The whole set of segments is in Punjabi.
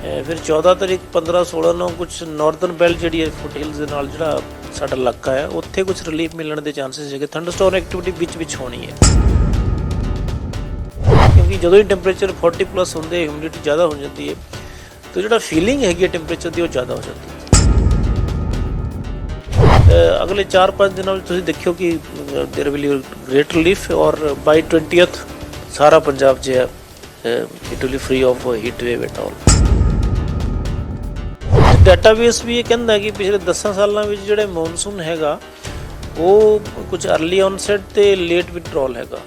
ਅਹ ਫਿਰ 14 ਤਰੀਕ 15 16 ਨੂੰ ਕੁਝ ਨਾਰਥਰਨ ਬੈਲਟ ਜਿਹੜੀ ਹੈ ਫੁੱਟਹਿਲਸ ਦੇ ਨਾਲ ਜਿਹੜਾ ਸਾਡਾ ਇਲਾਕਾ ਹੈ ਉੱਥੇ ਕੁਝ ਰਿਲੀਫ ਮਿਲਣ ਦੇ ਚਾਂਸਸ ਹੈਗੇ ਥੰਡਰਸਟੋਰਮ ਐਕਟੀਵਿਟੀ ਵਿੱਚ ਵਿੱਚ ਹੋਣੀ ਹੈ ਕਿਉਂਕਿ ਜਦੋਂ ਹੀ ਟੈਂਪਰੇਚਰ 40 ਪਲੱਸ ਹੁੰਦੇ ਹਿਊਮਿਡਿਟੀ ਜ਼ਿਆਦਾ ਹੋ ਜਾਂਦੀ ਹੈ ਤਾਂ ਜਿਹੜਾ ਫੀਲਿੰਗ ਹੈਗੀ ਹੈ ਟੈਂਪਰੇਚਰ ਦੀ ਉਹ ਜ਼ਿਆਦਾ ਹੋ ਜਾਂਦੀ ਹੈ ਅਹ ਅਗਲੇ 4-5 ਦਿਨਾਂ ਵਿੱਚ ਤੁਸੀਂ ਦੇਖਿਓ ਕਿ there will be great relief और बाय 20th ਸਾਰਾ ਪੰਜਾਬ ਜੇ ਹੈ it will free of heat wave at all database ਵੀ ਇਹ ਕਹਿੰਦਾ ਕਿ ਪਿਛਲੇ 10 ਸਾਲਾਂ ਵਿੱਚ ਜਿਹੜੇ ਮੌਨਸੂਨ ਹੈਗਾ, ਉਹ ਕੁਝ अर्ਲੀ ਆਨਸੈਟ ਤੇ ਲੇਟ ਵਿਡਟ੍ਰੋਲ ਹੈਗਾ।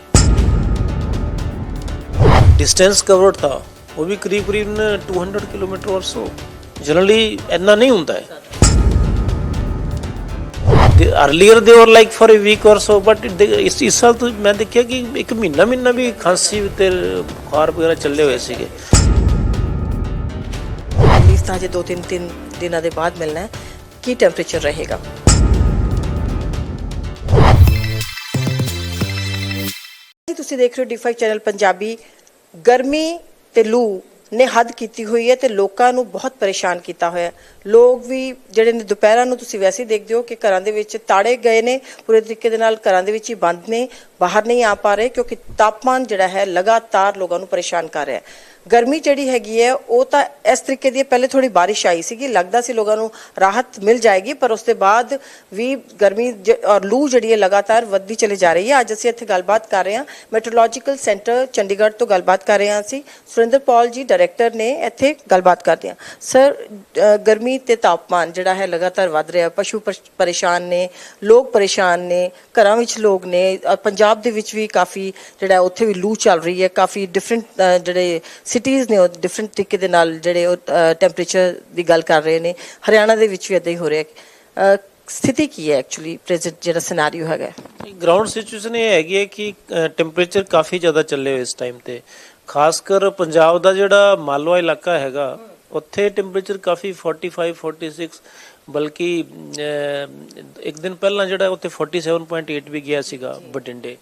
ਡਿਸਟੈਂਸ ਕਵਰਡ ਥਾ, ਉਹ ਵੀ ਕਰੀਬ ਕਰੀਬ 200 ਕਿਲੋਮੀਟਰ ਔਰ ਸੋ ਜਨਰਲੀ ਇੰਨਾ ਨਹੀਂ ਹੁੰਦਾ ਹੈ। अर्ਲੀਅਰ ਦੇ ਔਰ ਲਾਈਕ ਫॉर ਅ ਵੀਕ ਔਰ ਸੋ ਬਟ ਇਸ ਇਸ ਸਾਲ ਤੋਂ ਮੈਂ ਦੇਖਿਆ ਕਿ ਇੱਕ ਮਹੀਨਾ ਮਹੀਨਾ ਵੀ ਖਾਂਸੀ ਤੇ ਬੁਖਾਰ ਵਗੈਰਾ ਚੱਲੇ ਹੋਏ ਸੀਗੇ। ਰਿਲੀਫ ਜੇ ਦੋ ਤਿੰਨ ਤਿੰਨ ਦਿਨਾਂ ਦੇ ਬਾਅਦ ਮਿਲਣਾ ਹੈ, ਕੀ ਟੈਂਪਰੇਚਰ ਰਹੇਗਾ? ਤੁਸੀਂ ਦੇਖ ਰਹੇ ਹੋ ਡੀ5 ਚੈਨਲ ਪੰਜਾਬੀ। ਗਰਮੀ ਤੇ ਲੂ ਨੇ ਹੱਦ ਕੀਤੀ ਹੋਈ ਹੈ ਤੇ ਲੋਕਾਂ ਨੂੰ ਬਹੁਤ ਪਰੇਸ਼ਾਨ ਕੀਤਾ ਹੋਇਆ ਲੋਕ ਵੀ ਜਿਹੜੇ ਨੇ ਦੁਪਹਿਰਾਂ ਨੂੰ ਤੁਸੀਂ ਵੈਸੇ ਹੀ ਦੇਖਦੇ ਹੋ ਕਿ ਘਰਾਂ ਦੇ ਵਿੱਚ ਤਾੜੇ ਗਏ ਨੇ, ਪੂਰੇ ਤਰੀਕੇ ਦੇ ਨਾਲ ਘਰਾਂ ਦੇ ਵਿੱਚ ਹੀ ਬੰਦ ਨੇ। ਬਾਹਰ ਨਹੀਂ ਆ ਪਾ ਰਹੇ ਕਿਉਂਕਿ ਤਾਪਮਾਨ ਜਿਹੜਾ ਹੈ ਲਗਾਤਾਰ ਲੋਕਾਂ ਨੂੰ ਪਰੇਸ਼ਾਨ ਕਰ ਰਿਹਾ ਹੈ। ਗਰਮੀ ਜਿਹੜੀ ਹੈਗੀ ਹੈ, ਉਹ ਤਾਂ ਇਸ ਤਰੀਕੇ ਦੀ ਪਹਿਲੇ ਥੋੜੀ ਬਾਰਿਸ਼ ਆਈ ਸੀਗੀ, ਲੱਗਦਾ ਸੀ ਲੋਕਾਂ ਨੂੰ ਰਾਹਤ ਮਿਲ ਜਾਏਗੀ, ਪਰ ਉਸ ਦੇ ਬਾਅਦ ਵੀ ਗਰਮੀ ਔਰ ਲੂ ਜਿਹੜੀ ਹੈ ਲਗਾਤਾਰ ਵੱਧਦੀ ਚਲੀ ਜਾ ਰਹੀ ਹੈ। ਅੱਜ ਅਸੀਂ ਇੱਥੇ ਗੱਲਬਾਤ ਕਰ ਰਹੇ ਹਾਂ ਮੈਟਰੋਲੋਜੀਕਲ ਸੈਂਟਰ ਚੰਡੀਗੜ੍ਹ ਤੋਂ ਗੱਲਬਾਤ ਕਰ ਰਹੇ ਹਾਂ ਅਸੀਂ। ਸੁਰਿੰਦਰ ਪੌਲ ਜੀ ਡਾਇਰੈਕਟਰ ਨੇ ਇੱਥੇ ਗੱਲਬਾਤ ਕਰਦੇ ਹਾਂ। ਸਰ ਗਰਮੀ ਤੇ ਤਾਪਮਾਨ ਜਿਹੜਾ ਹੈ ਲਗਾਤਾਰ ਵੱਧ ਰਿਹਾ, ਪਸ਼ੂ ਪਰੇਸ਼ਾਨ ਨੇ, ਲੋਕ ਪਰੇਸ਼ਾਨ ਨੇ, ਘਰਾਂ ਵਿੱਚ ਲੋਕ ਨੇ ਪੰਜਾਬ ਪੰਜਾਬ ਦੇ ਵਿੱਚ ਵੀ ਕਾਫੀ ਜਿਹੜਾ ਉੱਥੇ ਵੀ ਲੂ ਚੱਲ ਰਹੀ ਹੈ, ਕਾਫੀ ਡਿਫਰੈਂਟ ਜਿਹੜੇ ਸਿਟੀਜ਼ ਨੇ ਉਹ ਡਿਫਰੈਂਟ ਤਰੀਕੇ ਦੇ ਨਾਲ ਜਿਹੜੇ ਉਹ ਟੈਂਪਰੇਚਰ ਦੀ ਗੱਲ ਕਰ ਰਹੇ ਨੇ। ਹਰਿਆਣਾ ਦੇ ਵਿੱਚ ਵੀ ਇਦਾਂ ਹੀ ਹੋ ਰਿਹਾ ਹੈ। ਸਥਿਤੀ ਕੀ ਹੈ ਐਕਚੁਅਲੀ ਪ੍ਰੈਜ਼ੈਂਟ ਜਿਹੜਾ ਸਿਨੈਰੀਓ ਹੈਗਾ? ਗਰਾਊਂਡ ਸਿਚੁਏਸ਼ਨ ਇਹ ਹੈਗੀ ਹੈ ਕਿ ਟੈਂਪਰੇਚਰ ਕਾਫੀ ਜ਼ਿਆਦਾ ਚੱਲੇ ਹੋਏ ਇਸ ਟਾਈਮ ਤੇ। ਖਾਸ ਕਰ ਪੰਜਾਬ ਦਾ ਜਿਹੜਾ ਮਾਲਵਾ ਇਲਾਕਾ ਹੈਗਾ, ਉੱਥੇ ਟੈਂਪਰੇਚਰ ਕਾਫੀ 45 46 ਬਲਕਿ ਇੱਕ ਦਿਨ ਪਹਿਲਾਂ ਜਿਹੜਾ ਉੱਥੇ 47.8 ਵੀ ਗਿਆ ਸੀਗਾ ਬਟਿੰਡੇ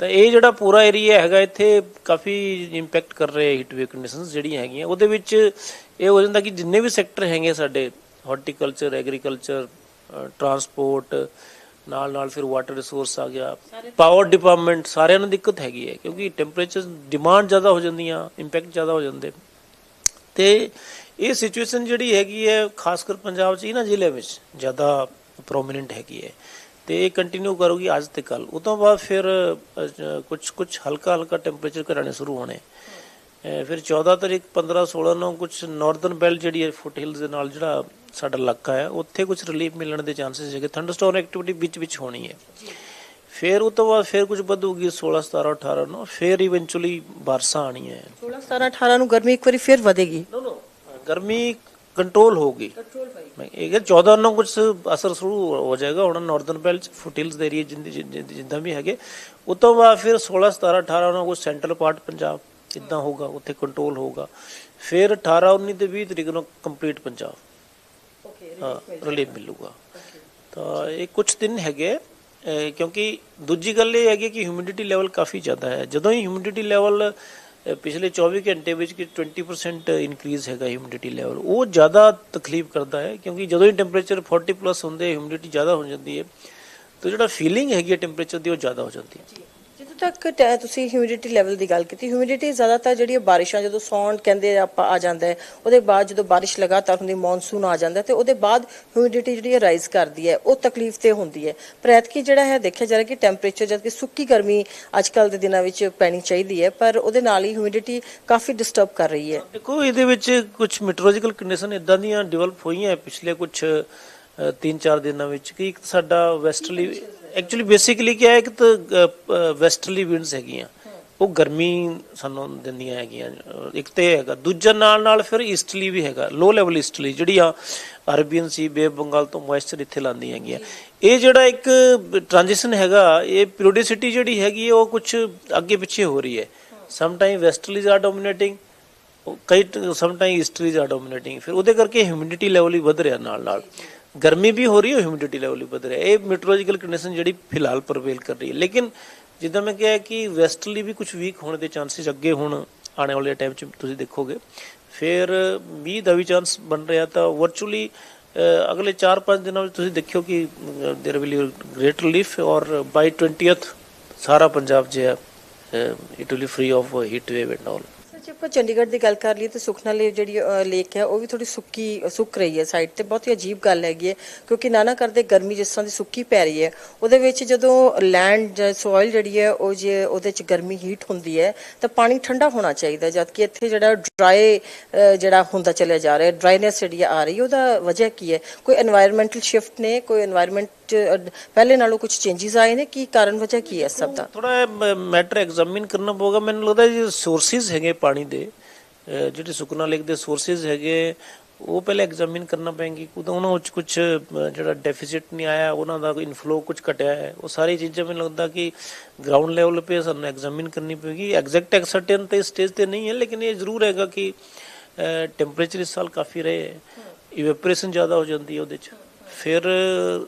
ਤਾਂ ਇਹ ਜਿਹੜਾ ਪੂਰਾ ਏਰੀਆ ਹੈਗਾ ਇੱਥੇ ਕਾਫੀ ਇੰਪੈਕਟ ਕਰ ਰਹੇ ਹੀਟ ਵੇਵ ਕੰਡੀਸ਼ਨਸ ਜਿਹੜੀਆਂ ਹੈਗੀਆਂ। ਉਹਦੇ ਵਿੱਚ ਇਹ ਹੋ ਜਾਂਦਾ ਕਿ ਜਿੰਨੇ ਵੀ ਸੈਕਟਰ ਹੈਗੇ ਸਾਡੇ ਹਾਰਟੀਕਲਚਰ ਐਗਰੀਕਲਚਰ ਟਰਾਂਸਪੋਰਟ ਨਾਲ ਨਾਲ ਫਿਰ ਵਾਟਰ ਰਿਸੋਰਸ ਆ ਗਿਆ ਪਾਵਰ ਡਿਪਾਰਟਮੈਂਟ ਸਾਰਿਆਂ ਨੂੰ ਦਿੱਕਤ ਹੈਗੀ ਹੈ ਕਿਉਂਕਿ ਟੈਂਪਰੇਚਰ ਡਿਮਾਂਡ ਜ਼ਿਆਦਾ ਹੋ ਜਾਂਦੀਆਂ ਇੰਪੈਕਟ ਜ਼ਿਆਦਾ ਹੋ ਜਾਂਦੇ। ਤੇ ਇਹ ਸਿਚੁਏਸ਼ਨ ਜਿਹੜੀ ਹੈਗੀ ਹੈ ਖਾਸ ਕਰ ਪੰਜਾਬ 'ਚ ਇਹਨਾਂ ਜ਼ਿਲ੍ਹੇ ਵਿੱਚ ਜ਼ਿਆਦਾ ਪ੍ਰੋਮਿਨੈਂਟ ਹੈਗੀ ਹੈ। ਤੇ ਇਹ ਕੰਟੀਨਿਊ ਕਰੂਗੀ ਅੱਜ ਤੇ ਕੱਲ ਉਹ ਤੋਂ ਬਾਅਦ ਫਿਰ ਕੁਝ ਕੁਝ ਹਲਕਾ ਹਲਕਾ ਟੈਂਪਰੇਚਰ ਘਟਣੇ ਸ਼ੁਰੂ ਹੋਣੇ। ਫਿਰ 14 ਤਰੀਕ 15 16 ਨੂੰ ਕੁਝ ਨਾਰਥਰਨ ਬੈਲਟ ਜਿਹੜੀ ਹੈ ਫੁੱਟਹਿਲਸ ਦੇ ਨਾਲ ਜਿਹੜਾ ਸਾਡਾ ਇਲਾਕਾ ਹੈ ਉੱਥੇ ਕੁਝ ਰਿਲੀਫ ਮਿਲਣ ਦੇ ਚਾਂਸਸ ਹੈਗੇ। ਥੰਡਰਸਟੋਰਮ ਐਕਟੀਵਿਟੀ ਵਿੱਚ ਵਿੱਚ ਹੋਣੀ ਹੈ। ਫਿਰ ਉਹ ਤੋਂ ਬਾਅਦ ਫਿਰ ਕੁਝ ਵਧੂਗੀ 16 17 18 ਨੂੰ। ਫਿਰ ਇਵੈਂਚੁਅਲੀ ਬਾਰਸਾਂ ਆਣੀਆਂ 16 17 18 ਨੂੰ ਗਰਮੀ ਇੱਕ ਵਾਰੀ ਫਿਰ ਵਧੇਗੀ। ਨੋ ਨੋ ਗਰਮੀ ਕੰਟਰੋਲ ਹੋਗੀ ਮੈਂ ਇਹ ਕਿ 14 ਨੂੰ ਕੁਝ ਅਸਰ ਸ਼ੁਰੂ ਹੋ ਜਾਏਗਾ ਹੁਣ ਨਾਰਥਰਨ ਬੈਲਟ ਫੁੱਟਹਿਲਸ ਦੇ ਏਰੀਆ ਜਿੰਦੀ ਵੀ ਹੈਗੇ ਉਸ ਤੋਂ ਬਾਅਦ ਫਿਰ 16 17 18 ਨੂੰ ਕੁਝ ਸੈਂਟਰਲ ਪਾਰਟ ਪੰਜਾਬ ਇਦਾਂ ਹੋਊਗਾ ਉੱਥੇ ਕੰਟਰੋਲ ਹੋਊਗਾ ਫਿਰ 18 19 ਤੇ 20 ਤਰੀਕ ਨੂੰ ਕੰਪਲੀਟ ਪੰਜਾਬ ਓਕੇ ਰਿਲੀਫ ਮਿਲੂਗਾ ਤਾਂ ਇਹ ਕੁਝ ਦਿਨ ਹੈਗੇ ਕਿਉਂਕਿ ਦੂਜੀ ਗੱਲ ਇਹ ਹੈਗੀ ਕਿ ਹਿਊਮਿਡਿਟੀ ਲੈਵਲ ਕਾਫੀ ਜ਼ਿਆਦਾ ਹੈ ਜਦੋਂ ਹੀ ਹਿਊਮਿਡਿਟੀ ਲੈਵਲ ਪਿਛਲੇ 24 ਘੰਟੇ ਵਿੱਚ ਕਿ 20% ਇਨਕਰੀਜ਼ ਹੈਗਾ ਹਿਊਮਿਡਿਟੀ ਲੈਵਲ ਉਹ ਜ਼ਿਆਦਾ ਤਕਲੀਫ ਕਰਦਾ ਹੈ ਕਿਉਂਕਿ ਜਦੋਂ ਹੀ ਟੈਂਪਰੇਚਰ 40 ਪਲੱਸ ਹੁੰਦੇ ਹਿਊਮਿਡਿਟੀ ਜ਼ਿਆਦਾ ਹੋ ਜਾਂਦੀ ਹੈ। ਤਾਂ ਜਿਹੜਾ ਫੀਲਿੰਗ ਹੈਗੀ ਹੈ ਟੈਂਪਰੇਚਰ ਦੀ, ਉਹ ਜ਼ਿਆਦਾ ਹੋ ਜਾਂਦੀ ਹੈ। ਤੱਕ ਤੁਸੀਂ ਹਿਊਮਿਡਿਟੀ ਲੈਵਲ ਦੀ ਗੱਲ ਕੀਤੀ। ਹਿਊਮਿਡਿਟੀ ਜ਼ਿਆਦਾਤਰ ਜਿਹੜੀ ਹੈ ਬਾਰਿਸ਼ਾਂ, ਜਦੋਂ ਸੌਣ ਕਹਿੰਦੇ ਆਪਾਂ ਆ ਜਾਂਦਾ ਹੈ, ਉਹਦੇ ਬਾਅਦ ਜਦੋਂ ਬਾਰਿਸ਼ ਲਗਾਤਾਰ ਹੁੰਦੀ ਮੌਨਸੂਨ ਆ ਜਾਂਦਾ ਤੇ ਉਹਦੇ ਬਾਅਦ ਹਿਊਮਿਡਿਟੀ ਜਿਹੜੀ ਹੈ ਰਾਈਜ਼ ਕਰਦੀ ਹੈ, ਉਹ ਤਕਲੀਫ ਤੇ ਹੁੰਦੀ ਹੈ। ਪਰ ਐਤਕੀ ਜਿਹੜਾ ਹੈ, ਦੇਖਿਆ ਜਾ ਰਿਹਾ ਕਿ ਟੈਂਪਰੇਚਰ ਜਦ ਕਿ ਸੁੱਕੀ ਗਰਮੀ ਅੱਜ ਕੱਲ ਦੇ ਦਿਨਾਂ ਵਿੱਚ ਪੈਣੀ ਚਾਹੀਦੀ ਹੈ, ਪਰ ਉਹਦੇ ਨਾਲ ਹੀ ਹਿਊਮਿਡਿਟੀ ਕਾਫੀ ਡਿਸਟਰਬ ਕਰ ਰਹੀ ਹੈ। ਦੇਖੋ, ਇਹਦੇ ਵਿੱਚ ਕੁਝ ਮੈਟਰੋਲੋਜੀਕਲ ਕੰਡੀਸ਼ਨ ਇਦਾਂ ਦੀਆਂ ਡਿਵੈਲਪ ਹੋਈਆਂ ਪਿਛਲੇ ਕੁਝ 3-4 ਦਿਨਾਂ ਵਿੱਚ ਕਿ ਇੱਕ ਸਾਡਾ ਵੈਸਟਰਲੀ ਐਕਚੁਅਲੀ ਬੇਸਿਕਲੀ ਕੀ ਹੈ ਇੱਕ ਤਾਂ ਵੈਸਟਰਲੀ ਵਿੰਡਸ ਹੈਗੀਆਂ। ਉਹ ਗਰਮੀ ਸਾਨੂੰ ਦਿੰਦੀਆਂ ਹੈਗੀਆਂ। ਇੱਕ ਤੇ ਹੈਗਾ। ਦੂਜਾ ਨਾਲ ਨਾਲ ਫਿਰ ਈਸਟਲੀ ਵੀ ਹੈਗਾ। ਲੋ ਲੈਵਲ ਈਸਟਲੀ ਜਿਹੜੀ ਆ ਅਰਬੀਅਨ ਸੀ ਬੇ ਬੰਗਾਲ ਤੋਂ ਮੋਇਸਚਰ ਇੱਥੇ ਲਾਉਂਦੀਆਂ ਹੈਗੀਆਂ। ਇਹ ਜਿਹੜਾ ਇੱਕ ਟ੍ਰਾਂਜੀਸ਼ਨ ਹੈਗਾ ਇਹ ਪੀਰੀਓਡਿਸਿਟੀ ਜਿਹੜੀ ਹੈਗੀ ਹੈ, ਉਹ ਕੁਝ ਅੱਗੇ ਪਿੱਛੇ ਹੋ ਰਹੀ ਹੈ। ਸਮ ਟਾਈਮ ਵੈਸਟਰਲੀਜ਼ ਆਰ ਡੋਮਿਨੇਟਿੰਗ ਕਈ ਸਮ ਟਾਈਮ ਈਸਟਰੀਜ਼ ਆ ਡੋਮਿਨੇਟਿੰਗ ਫਿਰ ਉਹਦੇ ਕਰਕੇ ਹਿਊਮਿਡਿਟੀ ਲੈਵਲ ਵੀ ਵਧ ਰਿਹਾ ਨਾਲ ਨਾਲ। ਗਰਮੀ ਵੀ ਹੋ ਰਹੀ ਹੈ ਹਿਊਮਿਡਿਟੀ ਲੈਵਲ ਵੀ ਵਧ ਰਿਹਾ ਇਹ ਮੈਟਰੋਲੋਜੀਕਲ ਕੰਡੀਸ਼ਨ ਜਿਹੜੀ ਫਿਲਹਾਲ ਪ੍ਰਵੇਲ ਕਰ ਰਹੀ ਹੈ ਲੇਕਿਨ ਜਿੱਦਾਂ ਮੈਂ ਕਿਹਾ ਕਿ ਵੈਸਟਰਲੀ ਵੀ ਕੁਝ ਵੀਕ ਹੋਣ ਦੇ ਚਾਂਸਸ ਅੱਗੇ ਹੁਣ ਆਉਣ ਵਾਲੇ ਟਾਈਮ 'ਚ ਤੁਸੀਂ ਦੇਖੋਗੇ ਫਿਰ ਮੀਂਹ ਦਾ ਵੀ ਚਾਂਸ ਬਣ ਰਿਹਾ ਤਾਂ ਵਰਚੁਅਲੀ ਅਗਲੇ 4-5 ਦਿਨਾਂ ਵਿੱਚ ਤੁਸੀਂ ਦੇਖਿਓ ਕਿ देयर विल ਗ੍ਰੇਟ ਰਿਲੀਫ ਔਰ ਬਾਈ 20th ਸਾਰਾ ਪੰਜਾਬ ਜੇ ਹੈ it will free of heat wave and all sir ਜੇ ਆਪਾਂ ਚੰਡੀਗੜ੍ਹ ਦੀ ਗੱਲ ਕਰ ਲਈਏ ਤੇ ਸੁਖਨਾ ਲੇਕ ਜਿਹੜੀ ਲੇਕ ਹੈ, ਉਹ ਵੀ ਥੋੜੀ ਸੁੱਕੀ, ਸੁੱਕ ਰਹੀ ਹੈ ਸਾਈਡ ਤੇ। ਬਹੁਤ ਹੀ ਅਜੀਬ ਗੱਲ ਹੈਗੀ ਹੈ, ਕਿਉਂਕਿ ਨਾਨਾ ਕਰਦੇ ਗਰਮੀ ਜਿਸ ਤਰ੍ਹਾਂ ਦੀ ਸੁੱਕੀ ਪੈ ਰਹੀ ਹੈ, ਉਹਦੇ ਵਿੱਚ ਜਦੋਂ ਲੈਂਡ ਜਾਂ ਸੋਇਲ ਜਿਹੜੀ ਹੈ, ਉਹ ਜੇ ਉਹਦੇ ਚ ਗਰਮੀ ਹੀਟ ਹੁੰਦੀ ਹੈ, ਤਾਂ ਪਾਣੀ ਠੰਡਾ ਹੋਣਾ ਚਾਹੀਦਾ, ਜਦ ਕਿ ਇੱਥੇ ਜਿਹੜਾ ਡਰਾਈ ਜਿਹੜਾ ਹੁੰਦਾ ਚਲਿਆ ਜਾ ਰਿਹਾ ਡਰਾਈਨੈਸ ਜਿਹੜੀ ਆ ਰਹੀ ਉਹਦਾ ਵਜ੍ਹਾ ਕੀ ਹੈ? ਕੋਈ এনवायरमेंटल ਸ਼ਿਫਟ ਨੇ, ਕੋਈ এনवायरमेंट ਪਹਿਲੇ ਨਾਲੋਂ ਕੁਝ ਚੇਂਜਸ ਆਏ ਨੇ, ਕੀ ਕਾਰਨ ਵਜ੍ਹਾ ਕੀ ਹੈ ਸਭ ਦਾ? ਥੋੜਾ ਮੈਟਰ ਐਗਜ਼ਾਮਿਨ ਕਰਨਾ ਪਊਗਾ, ਮੈਨੂੰ ਲੱਗਦਾ ਜੀ ਸੋਰਸਿਸ ਹੈਗੇ ਪਾਣੀ ਦੇ ਜਿਹੜੇ ਸੁਖਨਾ ਲੇਕ ਦੇ ਸੋਰਸਿਸ ਹੈਗੇ, ਉਹ ਪਹਿਲੇ ਐਗਜ਼ਾਮਿਨ ਕਰਨਾ ਪੈਣਗੇ ਕੁਦ ਉਹਨਾਂ ਵਿੱਚ ਕੁਝ ਜਿਹੜਾ ਡੈਫੀਸਿਟ ਨਹੀਂ ਆਇਆ, ਉਹਨਾਂ ਦਾ ਇਨਫਲੋ ਕੁਝ ਘਟਿਆ ਹੈ, ਉਹ ਸਾਰੀ ਚੀਜ਼ਾਂ ਮੈਨੂੰ ਲੱਗਦਾ ਕਿ ਗਰਾਊਂਡ ਲੈਵਲ ਤੇ ਸਾਨੂੰ ਐਗਜ਼ਾਮਿਨ ਕਰਨੀ ਪਵੇਗੀ ਐਗਜ਼ੈਕਟ ਐਕਸਰਟਨ ਤੇ ਸਟੇਜ ਤੇ ਨਹੀਂ ਹੈ, ਲੇਕਿਨ ਇਹ ਜ਼ਰੂਰ ਹੈਗਾ ਕਿ ਟੈਂਪਰੇਚਰ ਇਸ ਸਾਲ ਕਾਫੀ ਰਹੇ ਹੈ। ਇਵੈਪੋਰੇਸ਼ਨ ਜ਼ਿਆਦਾ ਹੋ ਜਾਂਦੀ ਹੈ ਉਹਦੇ ਚ। ਫਿਰ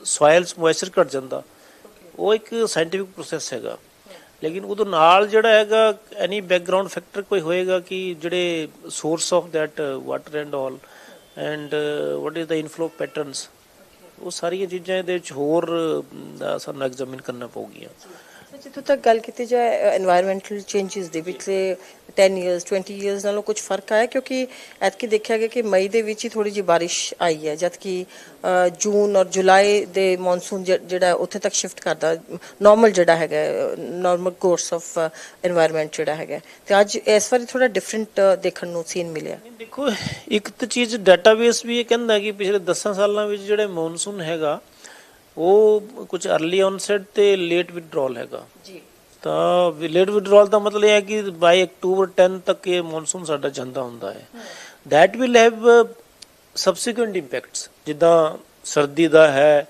ਸੋਇਲਸ ਮੋਇਸਚਰ ਘਟ ਜਾਂਦਾ। ਉਹ ਇੱਕ ਸਾਇੰਟੀਫਿਕ ਪ੍ਰੋਸੈਸ ਹੈਗਾ। ਲੇਕਿਨ ਉਹਦੇ ਨਾਲ ਜਿਹੜਾ ਹੈਗਾ ਐਨੀ ਬੈਕਗ੍ਰਾਉਂਡ ਫੈਕਟਰ ਕੋਈ ਹੋਏਗਾ ਕਿ ਜਿਹੜੇ source of that water and all and what is the inflow patterns ਉਹ ਸਾਰੀਆਂ ਚੀਜ਼ਾਂ ਇਹਦੇ ਵਿੱਚ ਹੋਰ ਸਾਨੂੰ ਐਗਜ਼ਾਮਿਨ ਕਰਨਾ ਪਊਗੀਆਂ। ਜਿੱਥੋਂ ਤੱਕ ਗੱਲ ਕੀਤੀ ਜਾਏ এনवायरमेंटਲ ਚੇਂजेस ਦੇ ਵਿੱਚ 10 ਇਅਰਸ 20 ਇਅਰਸ ਨਾਲੋਂ ਕੁਝ ਫ਼ਰਕ ਆਇਆ? ਕਿਉਂਕਿ ਐਤਕੀ ਦੇਖਿਆ ਗਿਆ ਕਿ ਮਈ ਦੇ ਵਿੱਚ ਹੀ ਥੋੜੀ ਜਿਹੀ ਬਾਰਿਸ਼ ਆਈ ਹੈ ਜਦਕਿ ਜੂਨ ਔਰ ਜੁਲਾਈ ਦੇ ਮੌਨਸੂਨ ਜਿਹੜਾ ਉੱਥੇ ਤੱਕ ਸ਼ਿਫਟ ਕਰਦਾ। ਨਾਰਮਲ ਜਿਹੜਾ ਹੈਗਾ ਨਾਰਮਲ ਕੋਰਸ ਆਫ এনवायरमेंट ਜਿਹੜਾ ਹੈਗਾ ਤੇ ਅੱਜ ਇਸ ਵਾਰੀ ਥੋੜਾ ਡਿਫਰੈਂਟ ਦੇਖਣ ਨੂੰ ਸੀਨ ਮਿਲਿਆ। ਦੇਖੋ ਇੱਕ ਤਾਂ ਚੀਜ਼ ਡਾਟਾਬੇਸ ਵੀ ਇਹ ਕਹਿੰਦਾ ਕਿ ਪਿਛਲੇ 10 ਸਾਲਾਂ ਵਿੱਚ ਜਿਹੜਾ ਮੌਨਸੂਨ ਹੈਗਾ ਉਹ ਕੁਝ अर्ਲੀ ਆਨਸੈਟ ਤੇ ਲੇਟ ਵਿਡਡਰਾਅਲ ਹੈਗਾ। ਜੀ। ਤਾਂ ਲੇਟ ਵਿਡਰਾਲ ਦਾ ਮਤਲਬ ਇਹ ਹੈ ਕਿ ਬਾਈ ਅਕਤੂਬਰ 10 ਤੱਕ ਇਹ ਮੌਨਸੂਨ ਸਾਡਾ ਜਾਂਦਾ ਹੁੰਦਾ ਹੈ। Will have uh, subsequent impacts ਜਿੱਦਾਂ ਸਰਦੀ ਦਾ ਹੈ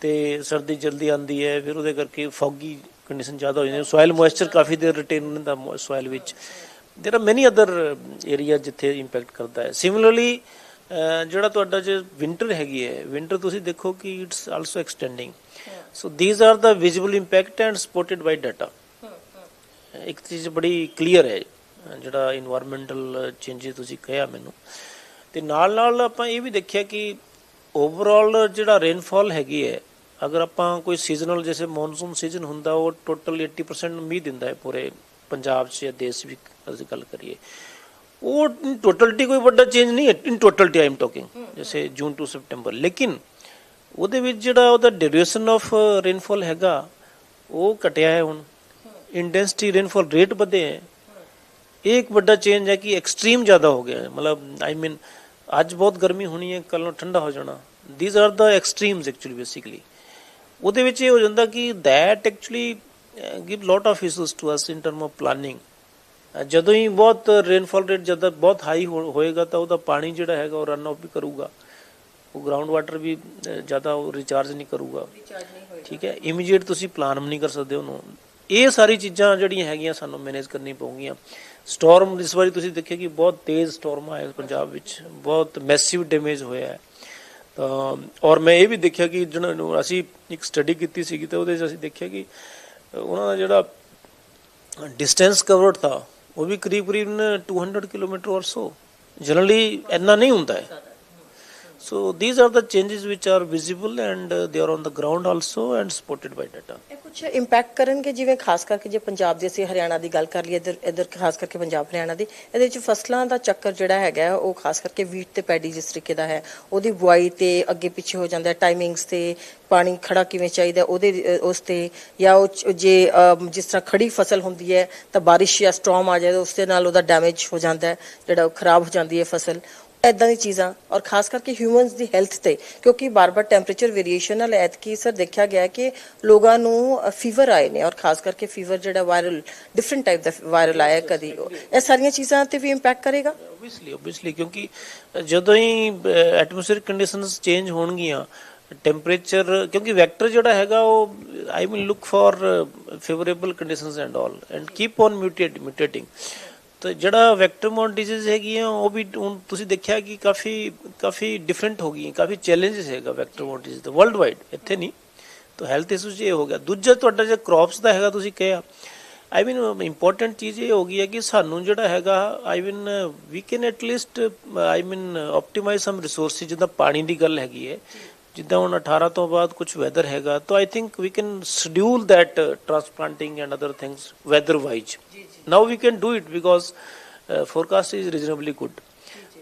ਤੇ ਸਰਦੀ ਜਲਦੀ ਆਂਦੀ ਹੈ ਫਿਰ ਉਹਦੇ ਕਰਕੇ ਫੌਗੀ ਕੰਡੀਸ਼ਨ ਜ਼ਿਆਦਾ ਹੋ ਜਾਂਦੀ ਹੈ। ਸੋਇਲ ਮੋਇਸਚਰ ਕਾਫੀ ਦੇਰ ਰਿਟੇਨ ਹੁੰਦਾ ਸੋਇਲ ਵਿੱਚ। There are many other area ਜਿੱਥੇ ਇੰਪੈਕਟ ਕਰਦਾ ਹੈ। ਸਿਮਿਲਰਲੀ ਜਿਹੜਾ ਤੁਹਾਡਾ ਜੇ ਵਿੰਟਰ ਹੈਗੀ ਹੈ ਵਿੰਟਰ ਤੁਸੀਂ ਦੇਖੋ ਕਿ it's also extending so these are the visible impact and supported by data ਇੱਕ ਚੀਜ਼ ਬੜੀ ਕਲੀਅਰ ਹੈ, ਜਿਹੜਾ এনवायरमेंटਲ ਚੇਂਜਸ ਤੁਸੀਂ ਕਿਹਾ ਮੈਨੂੰ। ਤੇ ਨਾਲ ਨਾਲ ਆਪਾਂ ਇਹ ਵੀ ਦੇਖਿਆ ਕਿ ਓਵਰਆਲ ਜਿਹੜਾ ਰੇਨਫਾਲ ਹੈਗੀ ਹੈ, ਅਗਰ ਆਪਾਂ ਕੋਈ ਸੀਜ਼ਨਲ ਜਿਵੇਂ ਮੌਨਸੂਨ ਸੀਜ਼ਨ ਹੁੰਦਾ, ਉਹ ਟੋਟਲ 80% ਮੀਂਹ ਦਿੰਦਾ ਹੈ ਪੂਰੇ ਪੰਜਾਬ 'ਚ ਜਾਂ ਦੇਸ਼ ਵੀ ਅਸੀਂ ਗੱਲ ਕਰੀਏ। ਉਹ ਟੋਟਲਟੀ ਕੋਈ ਵੱਡਾ ਚੇਂਜ ਨਹੀਂ ਹੈ ਇਨ ਟੋਟਲਟੀ ਆਈ ਐਮ ਟਾਕਿੰਗ ਜਿਵੇਂ ਜੂਨ ਟੂ ਸੈਪਟੈਂਬਰ। ਲੇਕਿਨ ਉਹਦੇ ਵਿੱਚ ਜਿਹੜਾ ਉਹਦਾ ਡਿਊਰੇਸ਼ਨ ਆਫ ਰੇਨਫਾਲ ਹੈਗਾ, ਉਹ ਘਟਿਆ ਹੈ ਹੁਣ। ਰੇਨਫਾਲ ਰੇਟ ਵਧੇ ਹੈ ਇਹ ਇੱਕ ਵੱਡਾ ਚੇਂਜ ਹੈ ਕਿ ਐਕਸਟ੍ਰੀਮ ਜ਼ਿਆਦਾ ਹੋ ਗਿਆ ਹੈ। ਮਤਲਬ ਆਈ ਮੀਨ ਅੱਜ ਬਹੁਤ ਗਰਮੀ ਹੋਣੀ ਹੈ ਕੱਲ ਨੂੰ ਠੰਡਾ ਹੋ ਜਾਣਾ। These are the extremes actually basically ਉਹਦੇ ਵਿੱਚ ਇਹ ਹੋ ਜਾਂਦਾ ਕਿ that actually give lot of issues to us in term of planning ਜਦੋਂ ਹੀ ਬਹੁਤ ਰੇਨਫਾਲ ਰੇਟ ਜਦੋਂ ਬਹੁਤ ਹਾਈ ਹੋਏਗਾ ਤਾਂ ਉਹਦਾ ਪਾਣੀ ਜਿਹੜਾ ਹੈਗਾ ਉਹ ਰਨ ਆਫ ਵੀ ਕਰੂਗਾ। ਉਹ ਗਰਾਊਂਡ ਵਾਟਰ ਵੀ ਜ਼ਿਆਦਾ ਉਹ ਰਿਚਾਰਜ ਨਹੀਂ ਕਰੂਗਾ। ਠੀਕ ਹੈ? ਇਮੀਡੀਏਟ ਤੁਸੀਂ ਪਲਾਨ ਨਹੀਂ ਕਰ ਸਕਦੇ ਉਹਨੂੰ। ਇਹ ਸਾਰੀ ਚੀਜ਼ਾਂ ਜਿਹੜੀਆਂ ਹੈਗੀਆਂ ਸਾਨੂੰ ਮੈਨੇਜ ਕਰਨੀ ਪਊਗੀਆਂ। ਸਟਾਰਮ ਇਸ ਵਾਰੀ ਤੁਸੀਂ ਦੇਖਿਆ ਕਿ ਬਹੁਤ ਤੇਜ਼ ਸਟਾਰਮ ਆਇਆ ਪੰਜਾਬ ਵਿੱਚ। ਬਹੁਤ ਮੈਸਿਵ ਡੈਮੇਜ ਹੋਇਆ ਹੈ। ਤਾਂ, ਔਰ ਮੈਂ ਇਹ ਵੀ ਦੇਖਿਆ ਕਿ ਜਿਹਨਾਂ ਨੂੰ ਅਸੀਂ ਇੱਕ ਸਟੱਡੀ ਕੀਤੀ ਸੀਗੀ ਤੇ ਉਹਦੇ 'ਚ ਅਸੀਂ ਦੇਖਿਆ ਕਿ ਉਹਨਾਂ ਦਾ ਜਿਹੜਾ ਡਿਸਟੈਂਸ ਕਵਰਡ ਥਾ, ਉਹ ਵੀ ਕਰੀਬ ਕਰੀਬ 200 ਕਿਲੋਮੀਟਰ ਔਰ ਸੋ ਜਨਰਲੀ ਇੰਨਾ ਨਹੀਂ ਹੁੰਦਾ ਹੈ। So these are the changes which are visible and uh, they are on the ground also and supported by data. ਇਹ ਕੁਝ ਇੰਪੈਕਟ ਕਰਨਗੇ ਜਿਵੇਂ ਖਾਸ ਕਰਕੇ ਜੇ ਪੰਜਾਬ ਦੀ ਅਸੀਂ ਹਰਿਆਣਾ ਦੀ ਗੱਲ ਕਰ ਲਈਏ ਇਧਰ ਇਧਰ ਖਾਸ ਕਰਕੇ ਪੰਜਾਬ ਹਰਿਆਣਾ ਦੀ ਇਹਦੇ ਵਿੱਚ ਫਸਲਾਂ ਦਾ ਚੱਕਰ ਜਿਹੜਾ ਹੈਗਾ ਹੈ, ਉਹ ਖਾਸ ਕਰਕੇ ਵੀਟ ਤੇ ਪੈਡੀ ਜਿਸ ਤਰੀਕੇ ਦਾ ਹੈ ਉਹਦੀ ਬੁਆਈ ਤੇ ਅੱਗੇ ਪਿੱਛੇ ਹੋ ਜਾਂਦਾ ਟਾਈਮਿੰਗਸ ਤੇ ਪਾਣੀ ਖੜਾ ਕਿਵੇਂ ਚਾਹੀਦਾ ਉਹਦੇ ਉਸ ਤੇ ਜਾਂ ਉਹ ਜੇ ਜਿਸ ਤਰ੍ਹਾਂ ਖੜੀ ਫਸਲ ਹੁੰਦੀ ਹੈ ਤਾਂ ਬਾਰਿਸ਼ ਜਾਂ ਸਟਾਰਮ ਆ ਜਾਏ ਤਾਂ ਉਸ ਦੇ ਨਾਲ ਉਹਦਾ ਡੈਮੇਜ ਹੋ ਜਾਂਦਾ ਜਿਹੜਾ ਖਰਾਬ ਹੋ ਜਾਂਦੀ ਹੈ ਫਸਲ ਐਦਾਂ ਦੀ ਚੀਜ਼ਾਂ। ਔਰ ਖਾਸ ਕਰਕੇ ਹਿਊਮਨਸ ਦੀ ਹੈਲਥ ਤੇ ਕਿਉਂਕਿ ਬਾਰ-ਬਾਰ ਟੈਂਪਰੇਚਰ ਵੇਰੀਏਸ਼ਨ ਨਾਲ ਐਤਕੀ ਸਰ ਦੇਖਿਆ ਗਿਆ ਕਿ ਲੋਕਾਂ ਨੂੰ ਫੀਵਰ ਆਏ ਨੇ। ਔਰ ਖਾਸ ਕਰਕੇ ਫੀਵਰ ਜਿਹੜਾ ਵਾਇਰਲ ਡਿਫਰੈਂਟ ਟਾਈਪ ਦਾ ਵਾਇਰਲ ਆਇਆ ਕਦੀ। ਇਹ ਸਾਰੀਆਂ ਚੀਜ਼ਾਂ ਤੇ ਵੀ ਇੰਪੈਕਟ ਕਰੇਗਾ? Obviously, obviously ਕਿਉਂਕਿ ਜਦੋਂ ਹੀ ਐਟਮੋਸਫੇਅਰ ਕੰਡੀਸ਼ਨਸ ਚੇਂਜ ਹੋਣਗੀਆਂ ਟੈਂਪਰੇਚਰ ਕਿਉਂਕਿ ਵੈਕਟਰ ਜਿਹੜਾ ਹੈਗਾ ਉਹ I mean look for favourable conditions and all and keep on mutate mutating ਤਾਂ ਜਿਹੜਾ ਵੈਕਟਰਮੋਨ ਮੋਨ ਡਿਜ਼ੀਜ਼ ਹੈਗੀਆਂ, ਉਹ ਵੀ ਹੁਣ ਤੁਸੀਂ ਦੇਖਿਆ ਕਿ ਕਾਫੀ ਕਾਫੀ ਡਿਫਰੈਂਟ ਹੋ ਗਈਆਂ, ਕਾਫੀ ਚੈਲੰਜਸ ਹੈਗਾ ਵੈਕਟਰਮੋਨ ਡਿਜ਼ੀਜ਼ ਦਾ ਵਰਲਡ ਵਾਈਡ ਇੱਥੇ ਨਹੀਂ। ਤਾਂ ਹੈਲਥ ਇਸ਼ੂਜ਼ ਇਹ ਹੋ ਗਿਆ। ਦੂਜਾ ਤੁਹਾਡਾ ਜੇ ਕ੍ਰੌਪਸ ਦਾ ਹੈਗਾ, ਤੁਸੀਂ ਕਿਹਾ। ਆਈ ਮੀਨ ਇੰਪੋਰਟੈਂਟ ਚੀਜ਼ ਇਹ ਹੋ ਗਈ ਹੈ ਕਿ ਸਾਨੂੰ ਜਿਹੜਾ ਹੈਗਾ I mean we can at least I mean optimise some resources ਜਿੱਦਾਂ ਪਾਣੀ ਦੀ ਗੱਲ ਹੈਗੀ ਹੈ। ਜਿੱਦਾਂ ਹੁਣ 18 ਤੋਂ ਬਾਅਦ ਕੁਝ ਵੈਦਰ ਹੈਗਾ, ਤਾਂ I think we can schedule that transplanting and other things weather wise now we can do it because forecast is reasonably good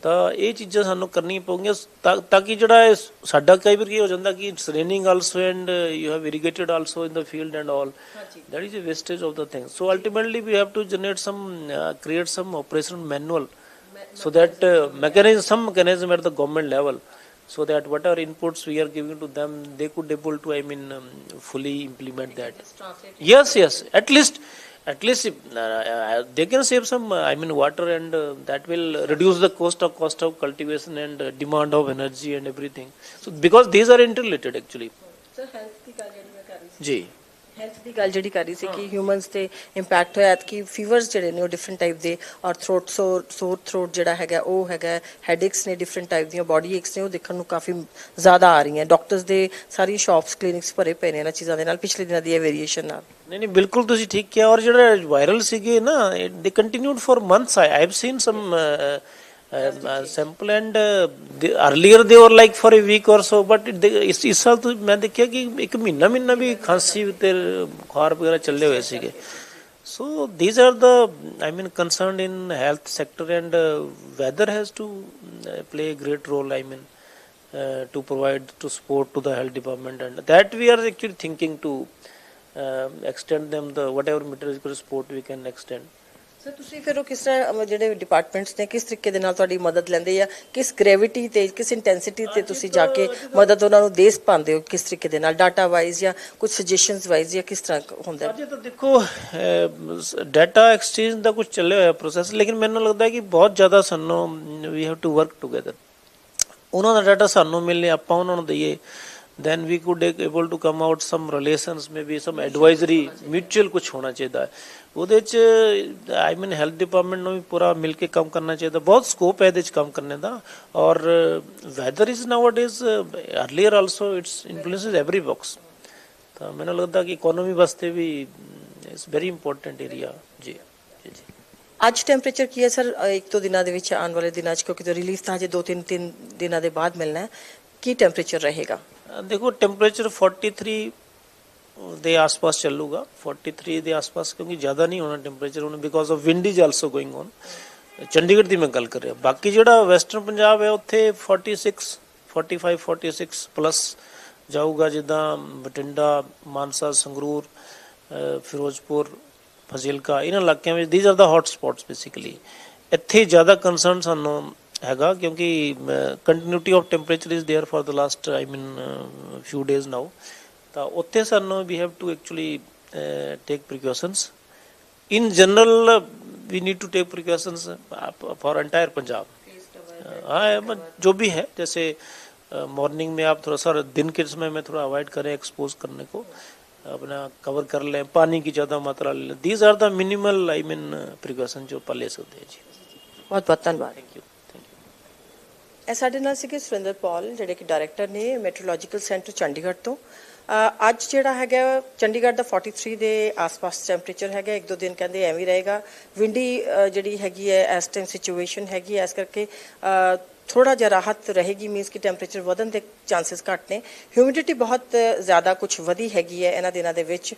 ਤਾਂ ਇਹ ਚੀਜ਼ਾਂ ਸਾਨੂੰ ਕਰਨੀਆਂ ਪਊਗੀਆਂ ਤਾਂ ਤਾਂ ਕਿ ਜਿਹੜਾ ਇਹ ਸਾਡਾ ਕਈ ਵਾਰ ਕੀ ਹੋ ਜਾਂਦਾ ਕਿ it's raining also and you have irrigated also in the field and all that is a wastage of the thing so ultimately we have to generate some uh, create some operation manual so that uh, mechanism some mechanism at the government level so that whatever inputs we are giving to them they could able to i mean um, fully implement that yes yes at least at least if, uh, uh, they can save some uh, i mean water and uh, that will reduce the cost of cost of cultivation and uh, demand of energy and everything. So because these are interrelated actually. Sir, health ki ji health ਦੀ ਗੱਲ ਜਿਹੜੀ ਕਰ ਰਹੀ ਸੀ ਕਿ ਹਿਊਮਨਸ ਤੇ ਇੰਪੈਕਟ ਹੋਇਆ ਕਿ ਫੀਵਰਸ ਜਿਹੜੇ ਨੇ ਉਹ ਡਿਫਰੈਂਟ ਟਾਈਪ ਦੇ ਔਰ ਥਰੋਟ ਸੋਰ ਸੋਰ ਥਰੋਟ ਜਿਹੜਾ ਹੈਗਾ ਉਹ ਹੈਗਾ ਹੈਡੇਕਸ ਨੇ ਡਿਫਰੈਂਟ ਟਾਈਪ ਦੀਆਂ ਬਾਡੀ ਏਕਸ ਨੇ ਉਹ ਦੇਖਣ ਨੂੰ ਕਾਫੀ ਜ਼ਿਆਦਾ ਆ ਰਹੀਆਂ। ਡਾਕਟਰਸ ਦੇ ਸਾਰੀ ਸ਼ਾਪਸ ਕਲੀਨਿਕਸ ਭਰੇ ਪਏ ਨੇ ਇਹਨਾਂ ਚੀਜ਼ਾਂ ਦੇ ਨਾਲ ਪਿਛਲੇ ਦਿਨਾਂ ਦੀ ਇਹ ਵੇਰੀਏਸ਼ਨ ਨਾਲ। ਨਹੀਂ ਨਹੀਂ ਬਿਲਕੁਲ ਤੁਸੀਂ ਠੀਕ ਕਿਹਾ ਔਰ ਜਿਹੜਾ ਵਾਇਰਲ ਸੀਗੇ ਨਾ ਦੇ continued for months I have seen some uh, sample and uh, uh the, earlier they were like for a week or so but इस इस साल तो मैं देखिया कि एक महीना महीना भी खांसी तेरे बुखार वगैरह चले हुए so these are the i mean concerned in health sector and uh, weather has to uh, play a great role i mean uh, to provide to support to the health department. And that we are actually thinking to uh, extend them the whatever meteorological support we can extend. Sir ਤੁਸੀਂ ਫਿਰ ਉਹ ਕਿਸ ਤਰ੍ਹਾਂ ਜਿਹੜੇ ਡਿਪਾਰਟਮੈਂਟਸ ਨੇ ਕਿਸ ਤਰੀਕੇ ਦੇ ਨਾਲ ਤੁਹਾਡੀ ਮਦਦ ਲੈਂਦੇ ਆ? ਕਿਸ ਗ੍ਰੈਵਿਟੀ ਤੇ ਕਿਸ ਇੰਟੈਂਸਿਟੀ ਤੇ ਤੁਸੀਂ ਜਾ ਕੇ ਮਦਦ ਉਹਨਾਂ ਨੂੰ ਦੇ ਪਾਉਂਦੇ ਹੋ? ਕਿਸ ਤਰੀਕੇ ਦੇ ਨਾਲ? ਡਾਟਾ ਵਾਈਜ਼ ਜਾਂ ਕੁਝ ਸੁਜੈਸ਼ਨਸ ਵਾਈਜ਼ ਜਾਂ ਕਿਸ ਤਰ੍ਹਾਂ ਹੁੰਦਾ ਹੈ? ਅਜੇ ਤਾਂ ਦੇਖੋ ਡਾਟਾ ਐਕਸਚੇਂਜ ਦਾ ਕੁਝ ਚੱਲਿਆ ਹੋਇਆ ਪ੍ਰੋਸੈਸ ਲੇਕਿਨ ਮੈਨੂੰ ਲੱਗਦਾ ਕਿ ਬਹੁਤ ਜ਼ਿਆਦਾ ਸਾਨੂੰ we have to work together ਉਹਨਾਂ ਦਾ ਡਾਟਾ ਸਾਨੂੰ ਮਿਲਨੇ ਆਪਾਂ ਉਹਨਾਂ ਨੂੰ ਦਈਏ। Then we could be able to come out some relations, maybe some advisory, mutual ਕੁਝ ਹੋਣਾ ਚਾਹੀਦਾ ਹੈ ਉਹਦੇ ਚ ਆਈ ਮੀਨ ਹੈਲਥ ਡਿਪਾਰਟਮੈਂਟ ਨੂੰ ਵੀ ਪੂਰਾ ਮਿਲ ਕੇ ਕੰਮ ਕਰਨਾ ਚਾਹੀਦਾ ਬਹੁਤ ਸਕੋਪ ਹੈ ਇਹਦੇ ਚ ਕੰਮ ਕਰਨੇ ਦਾ ਔਰ weather is nowadays earlier also it's influences every box ਤਾਂ ਮੈਨੂੰ ਲੱਗਦਾ ਕਿ ਇਕਨੋਮੀ ਵਾਸਤੇ ਵੀ ਇਟਸ ਵੈਰੀ ਇੰਪੋਰਟੈਂਟ ਏਰੀਆ ਜੀ ਅੱਜ ਟੈਂਪਰੇਚਰ ਕੀ ਹੈ ਸਰ ਇੱਕ ਦੋ ਦਿਨਾਂ ਦੇ ਵਿੱਚ ਆਉਣ ਵਾਲੇ ਦਿਨਾਂ 'ਚ ਕਿਉਂਕਿ ਰਿਲੀਜ਼ ਤਾਂ ਜੇ ਦੋ ਤਿੰਨ ਤਿੰਨ ਦਿਨਾਂ ਦੇ ਬਾਅਦ ਮਿਲਣਾ ਹੈ ਕੀ ਟੈਂਪਰੇਚਰ ਰਹੇਗਾ ਅਹ ਦੇਖੋ ਟੈਂਪਰੇਚਰ 43 ਦੇ ਆਸ-ਪਾਸ ਚੱਲੂਗਾ। 43 ਦੇ ਆਸ-ਪਾਸ ਕਿਉਂਕਿ ਜ਼ਿਆਦਾ ਨਹੀਂ ਹੋਣਾ ਟੈਂਪਰੇਚਰ ਹੁਣ because of wind is also going on Chandigarh ਦੀ ਮੈਂ ਗੱਲ ਕਰ ਰਿਹਾ। ਬਾਕੀ ਜਿਹੜਾ ਵੈਸਟਰਨ ਪੰਜਾਬ ਹੈ, ਉੱਥੇ 46 45 46 ਪਲੱਸ ਜਾਊਗਾ, ਜਿੱਦਾਂ ਬਟਿੰਡਾ ਮਾਨਸਾ, ਸੰਗਰੂਰ ਫਿਰੋਜ਼ਪੁਰ, ਫਜ਼ਿਲਕਾ, ਇਹਨਾਂ ਇਲਾਕਿਆਂ ਵਿੱਚ these are the hot spots basically ਇੱਥੇ ਜ਼ਿਆਦਾ ਕੰਸਰਨ ਸਾਨੂੰ हैगा क्योंकि continuity of temperature is there for the last I mean few days now तो ਉੱਥੇ ਸਾਨੂੰ we have to actually take precautions in general we need to take precautions for entire Punjab हाँ जो भी है जैसे मॉर्निंग में आप थोड़ा सा दिन के समय में थोड़ा अवॉइड करें एक्सपोज करने को अपना कवर कर लें पानी की ज़्यादा मात्रा ले लें। These are the minimal I mean precaution जो आप ले सकते हैं। जी। बहुत बहुत धन्यवाद। थैंक यू ਇਹ ਸਾਡੇ ਨਾਲ ਸੀਗੇ ਸੁਰਿੰਦਰ ਪੌਲ, ਜਿਹੜੇ ਕਿ ਡਾਇਰੈਕਟਰ ਨੇ ਮੈਟਰੋਲੋਜੀਕਲ ਸੈਂਟਰ ਚੰਡੀਗੜ੍ਹ ਤੋਂ। ਅੱਜ ਜਿਹੜਾ ਹੈਗਾ, ਚੰਡੀਗੜ੍ਹ ਦਾ 43 ਦੇ ਆਸ-ਪਾਸ ਟੈਂਪਰੇਚਰ ਹੈਗਾ, ਇੱਕ ਦੋ ਦਿਨ ਕਹਿੰਦੇ ਐਵੇਂ ਹੀ ਰਹੇਗਾ। ਵਿੰਡੀ ਜਿਹੜੀ ਹੈਗੀ ਹੈ, ਇਸ ਟਾਈਮ ਸਿਚੁਏਸ਼ਨ ਹੈਗੀ ਹੈ, ਇਸ ਕਰਕੇ ਥੋੜਾ ਜਿਹਾ ਰਾਹਤ ਰਹੇਗੀ ਮੀਨਸ ਕਿ ਟੈਂਪਰੇਚਰ ਵਧਣ ਦੇ ਚਾਂਸਸ ਘੱਟ ਨੇ। ਹਿਊਮਿਡਿਟੀ ਬਹੁਤ ਜ਼ਿਆਦਾ ਕੁਝ ਵਧੀ ਹੈਗੀ ਹੈ ਇਹਨਾਂ ਦਿਨਾਂ ਦੇ ਵਿੱਚ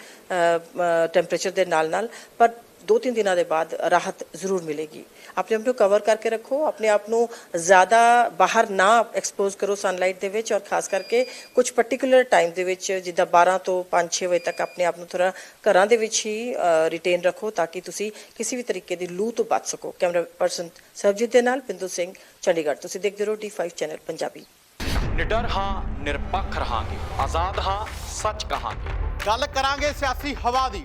ਟੈਂਪਰੇਚਰ ਦੇ ਨਾਲ ਨਾਲ ਪਰ ਦੋ ਤਿੰਨ ਦਿਨਾਂ ਦੇ ਬਾਅਦ ਰਾਹਤ ਜ਼ਰੂਰ ਮਿਲੇਗੀ ਆਪਣੇ ਆਪ ਨੂੰ ਕਵਰ ਕਰਕੇ ਰੱਖੋ ਆਪਣੇ ਆਪ ਨੂੰ ਜ਼ਿਆਦਾ ਬਾਹਰ ਨਾ ਐਕਸਪੋਜ਼ ਕਰੋ ਸਨਲਾਈਟ ਦੇ ਵਿੱਚ ਔਰ ਖਾਸ ਕਰਕੇ ਕੁਝ ਪਾਰਟਿਕੂਲਰ ਟਾਈਮ ਦੇ ਵਿੱਚ ਜਿੱਦਾਂ 12 ਤੋਂ 5-6 ਵਜੇ ਤੱਕ ਆਪਣੇ ਆਪ ਨੂੰ ਥੋੜਾ ਘਰਾਂ ਦੇ ਵਿੱਚ ਹੀ ਰਿਟੇਨ ਰੱਖੋ ਤਾਂ ਕਿ ਤੁਸੀਂ ਕਿਸੇ ਵੀ ਤਰੀਕੇ ਦੀ ਲੂ ਤੋਂ ਬਚ ਸਕੋ ਕੈਮਰਾ ਪਰਸਨ ਸਰਬਜੀਤ ਦੇ ਨਾਲ ਬਿੰਦੂ ਸਿੰਘ ਚੰਡੀਗੜ੍ਹ ਤੁਸੀਂ ਦੇਖਦੇ ਰਹੋ D5 ਚੈਨਲ ਪੰਜਾਬੀ ਨਿਡਰ ਹਾਂ ਨਿਰਪੱਖ ਰਹਾਂਗੇ ਆਜ਼ਾਦ ਹਾਂ ਸੱਚ ਕਹਾਂਗੇ ਗੱਲ ਕਰਾਂਗੇ ਸਿਆਸੀ ਹਵਾ ਦੀ